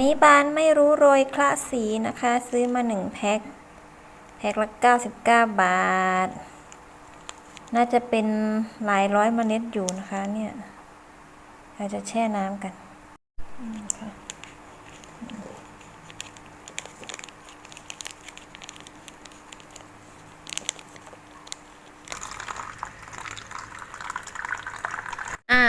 นี้บานไม่รู้โรยคละสีนะคะ ซื้อมาหนึ่งแพ็ค แพ็คละ99 บาท น่าจะเป็นหลายร้อยเมล็ดอยู่นะคะเนี่ยเราจะแช่น้ำกันนะคะ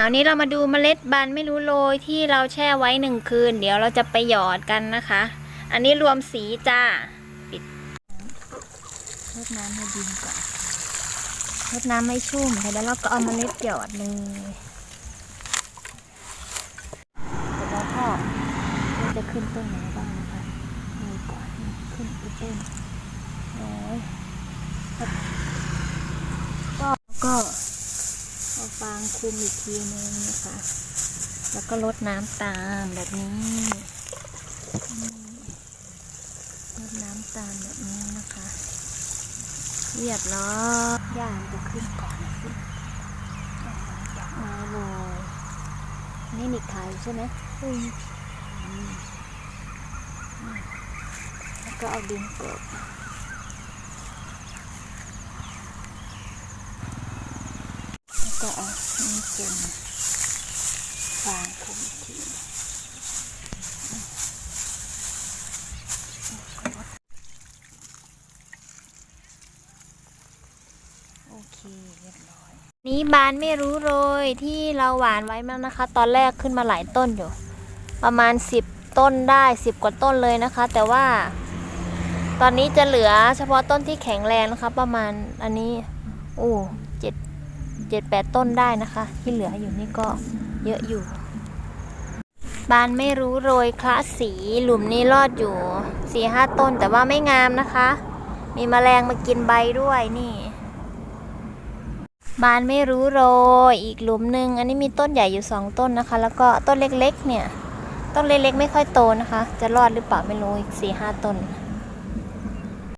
อันนี้เรามาดูเมล็ดบานไม่รู้โรยที่เราแช่ไว้หนึ่งคืน เดี๋ยวเราจะไปหยอดกันนะคะ อันนี้รวมสีจ้า ปิดรดน้ำให้ดินก่อนรดน้ำไม่ชุ่มแล้วเราก็เอาเมล็ดหยอดเลยแล้วก็จะขึ้นต้นไหนบ้างนะคะนี่ก่อนขึ้นอีกต้นโอ้ยก็ก็ เอาฟางคลุมอีกทีนึงนะคะ แล้วก็ลดน้ำตามแบบนี้อืมลดน้ำตามแบบนี้นะคะ เรียบร้อยย่างจะขึ้นก่อนนะขึ้นจากไม้โรยนี่นิกไทยใช่ไหมอืมอืมแล้วก็เอาดินกลบ แล้ว ก็เอานี่เป็นฟางคุมทีโอเคเรียบร้อย นี้บานไม่รู้โรยที่เราหวานไว้มานะคะ ตอนแรกขึ้นมาหลายต้นอยู่ ประมาณ 10 ต้นได้10กว่าต้นเลยนะคะ แต่ว่า ตอนนี้จะเหลือเฉพาะต้นที่แข็งแรงนะคะ ประมาณอันนี้โอ้เจ็ด เจ็ดแปดต้นได้นะคะ ที่เหลืออยู่นี่ก็เยอะอยู่ บานไม่รู้โรยคละสีหลุมนี้รอดอยู่สี่ห้าต้นแต่ว่าไม่งามนะคะ มีแมลงมากินใบด้วยนี่ บานไม่รู้โรยอีกหลุมหนึ่งอันนี้มีต้นใหญ่อยู่สองต้นนะคะ แล้วก็ต้นเล็กๆเนี่ย ต้นเล็กๆ ไม่ค่อยโตนะคะ จะรอดหรือเปล่าไม่รู้อีกสี่ห้าต้น